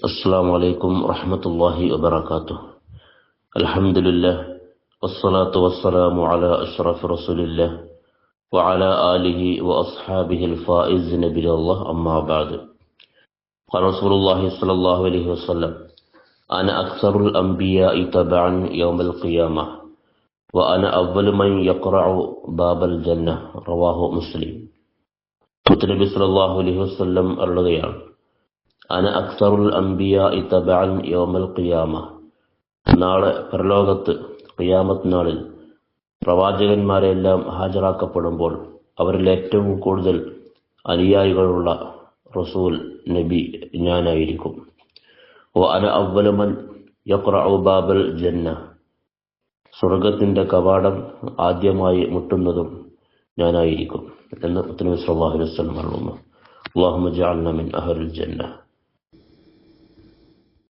السلام عليكم ورحمة الله وبركاته الحمد لله والصلاة والسلام على أشرف رسول الله وعلى آله وأصحابه الفائز نبي الله أما بعد قال رسول الله صلى الله عليه وسلم أنا أكثر الأنبياء تبعا يوم القيامة وأنا أول من يقرع باب الجنة رواه مسلم മുത്തനബി സല്ലല്ലാഹു അലൈഹി വസല്ലം അരുളുകയാണ് അന അക്സറുൽ അംബിയ തബഅൻ യോമൽ ഖിയാമ. നാളെ പരലോകത്ത് ഖിയാമത്ത് നാളിൽ പ്രവാചകന്മാരെല്ലാം ഹാജരാക്കപ്പെടുമ്പോൾ അവരിൽ ഏറ്റവും കൂടുതൽ അനുയായികളുള്ള റസൂൽ നബി ഞാനായിരിക്കും. ഓ അന അവലമൻ ബാബൽ ജന്ന. സ്വർഗത്തിന്റെ കവാടം ആദ്യമായി മുട്ടുന്നതും ഞാനായിരിക്കും എന്ന് മുത്തനബി സല്ലല്ലാഹു അലൈഹി വസല്ലം പറഞ്ഞു.